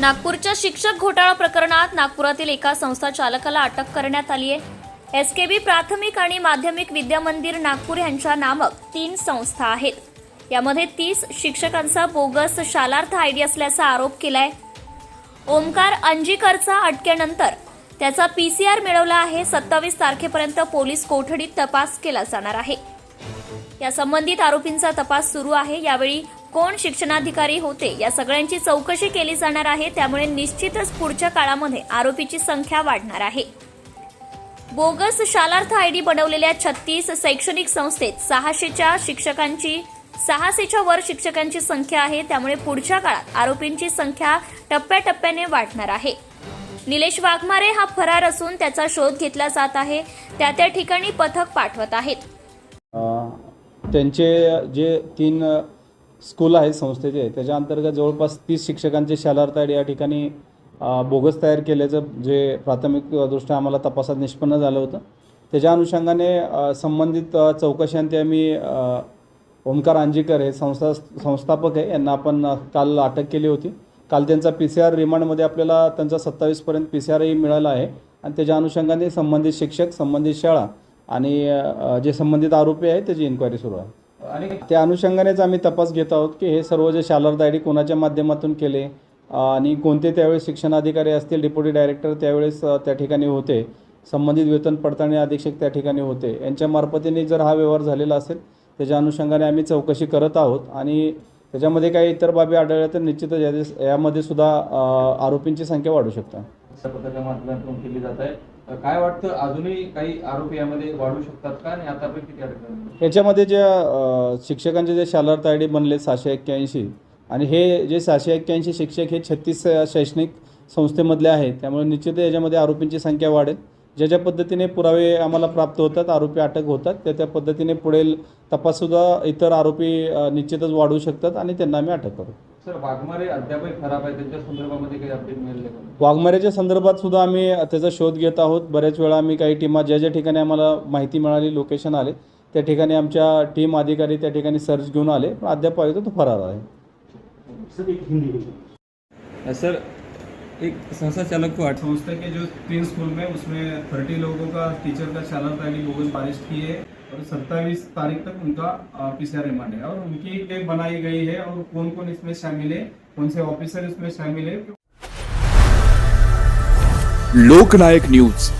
नागपूरच्या शिक्षक घोटाळा प्रकरणात नागपुरातील एका संस्था चालकाला अटक करण्यात आली आहे. एस के बी प्राथमिक आणि माध्यमिक विद्यामंदिर नागपूर यांच्या नामक तीन संस्था आहेत. यामध्ये तीस शिक्षकांचा बोगस शालार्थ आयडी असल्याचा आरोप केलाय. ओमकार अंजीकरचा अटकेनंतर त्याचा पीसीआर मिळवला आहे. सत्तावीस तारखेपर्यंत पोलीस कोठडीत तपास केला जाणार आहे. या संबंधित आरोपींचा तपास सुरू आहे. यावेळी कोण शिक्षणाधिकारी होते या सगळ्यांची चौकशी केली जाणार आहे त्यामुळे निश्चितच पुढच्या काळामध्ये आरोपीची संख्या वाढणार आहे. बोगस शालार्थ आयडी बनवलेल्या छत्तीस शैक्षणिक संस्थेत सहाशेच्या शिक्षकांची सहाशेच्या वर शिक्षकांची संख्या आहे त्यामुळे पुढच्या काळात आरोपींची संख्या टप्प्याटप्प्याने वाढणार आहे. निलेश वाघमारे हा फरार असून त्याचा शोध घेतला जात आहे त्या त्या ठिकाणी पथक पाठवत आहेत. त्यांचे जे तीन स्कूल आहेत संस्थेचे त्याच्या अंतर्गत जवळपास तीस शिक्षकांचे शालार्थ आयडी या ठिकाणी बोगस तयार केल्याचं जे प्राथमिक दृष्ट्या आम्हाला तपासात निष्पन्न झालं होतं. त्याच्या अनुषंगाने संबंधित अ, चौकशांती आम्ही ओंकार ओमकार अंजीकर हे संस्था संस्थापक आहे. यांना आपण काल अटक केली होती. काल त्यांचा पी सी आर रिमांडमध्ये आपल्याला त्यांचा सत्तावीसपर्यंत पी सी आरही मिळाला आहे. आणि त्याच्या अनुषंगाने संबंधित शिक्षक संबंधित शाळा आणि जे संबंधित आरोपी आहे त्याची इन्क्वायरी सुरू आहे. आणि त्या अनुषंगानेच आम्ही तपास घेत आहोत की हे सर्व जे शालार्थ आय डी कोणाच्या माध्यमातून केले आणि कोणते त्यावेळेस शिक्षणाधिकारी असतील डेप्युटी डायरेक्टर त्यावेळेस त्या ठिकाणी होते संबंधित वेतन पडताळणी अधीक्षक त्या ठिकाणी होते. यांच्या मार्फतीने जर हा व्यवहार झालेला असेल त्याच्या अनुषंगाने आम्ही चौकशी करत आहोत आणि त्याच्यामध्ये काही इतर बाबी आढळल्या तर निश्चितच या- यामध्ये सुद्धा आरोपींची संख्या वाढू शकते. पथका माध्यमातून केली जात आहे. काय वाटतं अजूनही काही आरोपी यामध्ये वाढू शकतात का? आणि आतापर्यंत किती अडकतात याच्यामध्ये ज्या शिक्षकांचे जे शालार्थ आय डी बनले सहाशे एक्क्याऐंशी आणि हे जे सहाशे एक्क्याऐंशी शिक्षक हे छत्तीस शैक्षणिक संस्थेमधले आहेत. त्यामुळे निश्चित याच्यामध्ये आरोपींची संख्या वाढेल. ज्या ज्या पद्धतीने पुरावे आम्हाला प्राप्त होतात आरोपी अटक होतात त्या त्या पद्धतीने पुढील तपाससुद्धा इतर आरोपी निश्चितच वाढू शकतात आणि त्यांना आम्ही अटक करू. सर वाघमारे अद्यापही खराब आहे त्यांच्या संदर्भामध्ये काही अपडेट मिळाले का वाघमाऱ्याच्या संदर्भात सुद्धा आम्ही त्याचा शोध घेत आहोत. बऱ्याच वेळा आम्ही काही टीमा ज्या ज्या ठिकाणी आम्हाला माहिती मिळाली लोकेशन आले त्या ठिकाणी आमच्या टीम अधिकारी त्या ठिकाणी सर्च घेऊन आले. पण अद्याप पाहिजे तो फरार आहे. सर एक संस्था चालक को आठ संस्था के जो तीन स्कूल में उसमें थर्टी लोगों का टीचर का चालक शालार्थ लोगों ने बारिश की है और सत्ताईस तारीख तक उनका पीसीआर रिमांड है। और उनकी टेप बनाई गई है और कौन कौन इसमें शामिल है कौन से ऑफिसर इसमें शामिल है? लोकनायक न्यूज़।